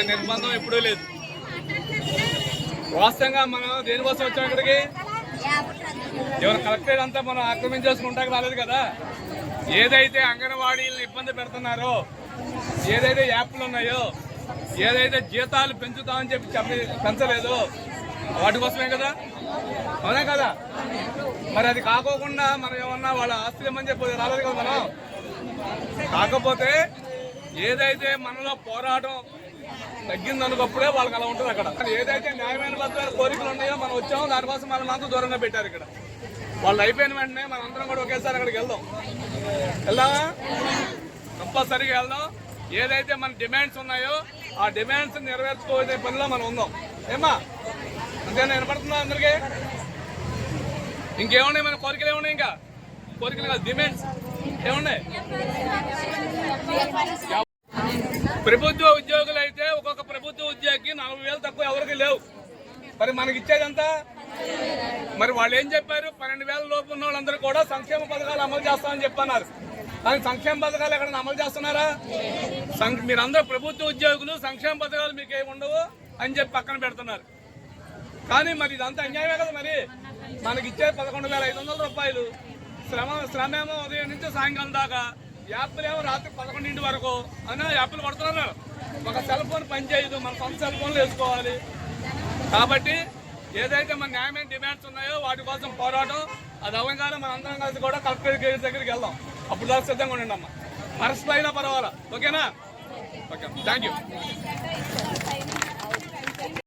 పెద్ద నిర్బంధం ఎప్పుడూ లేదు. వాస్తవంగా మనం దేనికోసం వచ్చాం ఇక్కడికి? ఎవరు కలెక్టరేట్ అంతా మనం ఆక్రమించేసుకుంటాకి రాలేదు కదా? ఏదైతే అంగన్వాడీలను ఇబ్బంది పెడుతున్నారో ఏదైతే యాప్లు ఉన్నాయో ఏదైతే జీతాలు పెంచుతామని చెప్పి చెప్పి పెంచలేదు వాటి కోసమే కదా? అవునా కదా? మరి అది కాకోకుండా మనం ఏమన్నా వాళ్ళ ఆస్తులు ఇమ్మని చెప్పి రాలేదు కదా మనం? కాకపోతే ఏదైతే మనలో పోరాటం తగ్గిందనుకప్పుడే వాళ్ళకి అలా ఉంటుంది అక్కడ. ఏదైతే న్యాయమైన బద్దమైన కోరికలు ఉన్నాయో మనం వచ్చామో దానికోసం మనం మాత్రం దూరంగా పెట్టారు ఇక్కడ. వాళ్ళు అయిపోయిన వెంటనే మనం అందరం కూడా ఒకేసారి అక్కడికి వెళ్దాం. వెళ్దామా? కంపల్సరీగా వెళ్దాం. ఏదైతే మన డిమాండ్స్ ఉన్నాయో ఆ డిమాండ్స్ నెరవేర్చుకోవే పనిలో మనం ఉందాం. ఏమా అంతేనా వినపడుతుందా అందరికీ? ఇంకేమున్నాయి మన కోరికలు ఏమున్నాయి ఇంకా? కోరికలు కాదు డిమాండ్స్. ఏమున్నాయి? ప్రభుత్వ లేవు. మరి మనకి ఇచ్చేదంతా మరి వాళ్ళు ఏం చెప్పారు? పన్నెండు వేల లోపు ఉన్న వాళ్ళందరూ కూడా సంక్షేమ పథకాలు అమలు చేస్తామని చెప్పన్నారు. కానీ సంక్షేమ పథకాలు ఎక్కడ అమలు చేస్తున్నారా? మీరందరూ ప్రభుత్వ ఉద్యోగులు సంక్షేమ పథకాలు మీకు ఏమి ఉండవు అని చెప్పి పక్కన పెడుతున్నారు. కానీ మరి ఇదంతా అన్యాయమే కదా మరి? మనకి ఇచ్చే పదకొండు వేల ఐదు వందల రూపాయలు శ్రమ శ్రమ ఏమో ఉదయం నుంచి సాయంకాలం దాకా యాప్లు ఏమో రాత్రి పదకొండింటి వరకు అని యాప్లు పడుతున్నారు ఒక సెల్ ఫోన్ పనిచేయదు మన సొంత సెల్ ఫోన్లు వేసుకోవాలి. కాబట్టి ఏదైతే మన న్యాయమైన డిమాండ్స్ ఉన్నాయో వాటి కోసం పోరాటం అది అవ్వగానే మన అందరం కలిసి కూడా కలెక్టర్ గేట్ దగ్గరికి వెళ్దాం. అప్పుడు దాకా సిద్ధంగా ఉండండి అమ్మ. అరెస్ట్ అయినా పర్వాలా ఓకేనా? ఓకే. Thank you